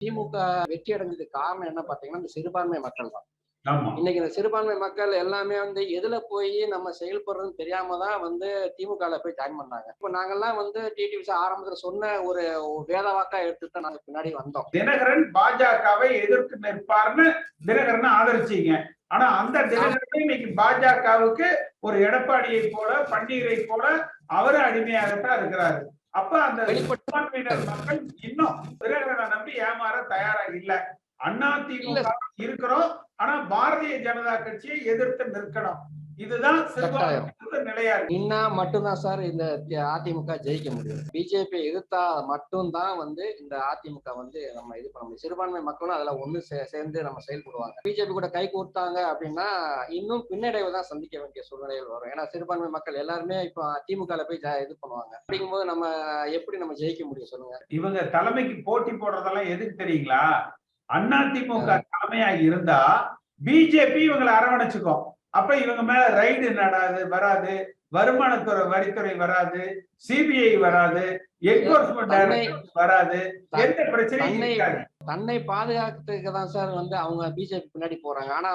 திமுக வெற்றி அடைஞ்சதுக்கு காரணம் என்ன பாத்தீங்கன்னா இந்த சிறுபான்மை மக்கள் தான். இன்னைக்கு இந்த சிறுபான்மை மக்கள் எல்லாமே வந்து எதுல போய் நம்ம செயல்படுறதுன்னு தெரியாம தான் வந்து திமுகல போய் ஜாயின் பண்ணாங்க. இப்போ நாங்கெல்லாம் வந்து டிடிவி ஆரம்பத்துல சொன்ன ஒரு வேத வாக்கா எடுத்துட்டு நாங்க பின்னாடி வந்தோம். தினகரன் பாஜகவை எதிர்த்து நிற்பார்னு தினகரனை ஆதரிச்சீங்க. ஆனா அந்த தினகரன் இன்னைக்கு பாஜகவுக்கு ஒரு எடப்பாடியை போல பன்னீரை போல அவரு அடிமையாகத்தான் இருக்கிறாரு. அப்ப அந்த மக்கள் இன்னும் தினகரனை நம்பி ஏமாற தயாரா இல்ல. அண்ணா திமுக இருக்கிறோம். ஆனா பாரதிய ஜனதா கட்சியை எதிர்த்து நிற்கணும். இதுதான் இருக்கு நின்னா மட்டும்தான் சார் இந்த அதிமுக ஜெயிக்க முடியும். பிஜேபி எதிர்த்தா மட்டும்தான் வந்து இந்த அதிமுக வந்து நம்ம இது பண்ண முடியும். சிறுபான்மை மக்களும் அதுல ஒண்ணு சேர்ந்து நம்ம செயல்படுவாங்க. பிஜேபி கூட கை கோர்த்தாங்க அப்படின்னா இன்னும் பின்னடைவு தான் சந்திக்க வேண்டிய சூழ்நிலைகள் வரும். ஏன்னா சிறுபான்மை மக்கள் எல்லாருமே இப்போ திமுகல போய் இது பண்ணுவாங்க. அப்படிங்கும்போது நம்ம எப்படி நம்ம ஜெயிக்க முடியும் சொல்லுங்க? இவங்க தலைமைக்கு போட்டி போடுறதெல்லாம் எதுக்கு தெரியுங்களா? அண்ணா திமுக தலைமையா இருந்தா பிஜேபி இவங்களை அரவணைச்சுக்கும். அப்ப இவங்க மேல ரைடு நடாது வராது. வருமானத்துறை வரித்துறை வராது. சிபிஐ வராது. என்ஃபோர்ஸ்மெண்ட் டைரக்டர் வராது. எந்த பிரச்சனையும் இருக்காது. தன்னை பாதுகாக்கிறதுக்கு தான் சார் வந்து அவங்க பிஜேபி பின்னாடி போறாங்க. ஆனா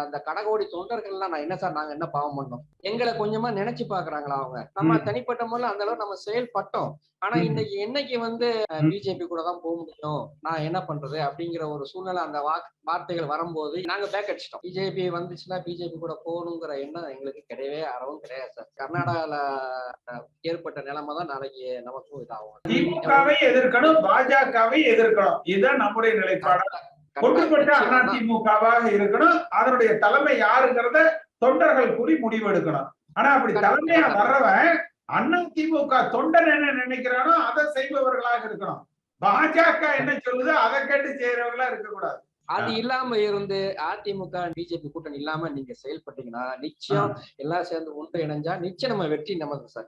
அந்த கடகோடி தொண்டர்கள்லாம் நான் என்ன சார் நாங்க என்ன பாவம் பண்ணோம் எங்களை கொஞ்சமா நினைச்சு பாக்குறாங்களா அவங்க? நம்ம. தனிப்பட்ட முறையில் அந்த அளவு நம்ம செயல்பட்டோம். ஆனா. இன்னைக்கு என்னைக்கு வந்து. பிஜேபி கூட தான் போக முடியும்? நான் என்ன பண்றது? அப்படிங்கிற ஒரு சூழ்நிலை அந்த வாக்கு வார்த்தைகள் வரும்போது நாங்க பேக் அடிச்சிட்டோம். பிஜேபி வந்துச்சுன்னா பிஜேபி கூட போகணுங்கிற எண்ணம் எங்களுக்கு கிடையவே அறவும் கிடையாது சார். கர்நாடகால ஏற்பட்ட நிலைமை தான் நாளைக்கு நமக்கும் இதாகும். திமுகவை எதிர்க்கணும் பாஜகவை எதிர்க்கணும். இதுதான் நம்முடைய நிலைப்பாடு. ஒன்றுபட்ட அண்ணா திமுகவாக இருக்கணும். அதனுடைய தலைமை யாருங்கிறத தொண்டர்கள் கூடி முடிவெடுக்கணும் ஆனா அப்படி தலைமையா வர்றவன் அண்ணா திமுக தொண்டன் என்ன நினைக்கிறானோ அதை செய்பவர்களாக இருக்கணும். பாஜக என்ன சொல்லுதோ அதை கேட்டு செய்யறவங்களா இருக்கக்கூடாது. அது இல்லாம இருந்து அதிமுக பிஜேபி கூட்டணி இல்லாம நீங்க செயல்பட்டீங்கன்னா நிச்சயம் எல்லாம் சேர்ந்து ஒன்று இணைஞ்சா நிச்சயம் நம்ம வெற்றி நமக்கு சார்.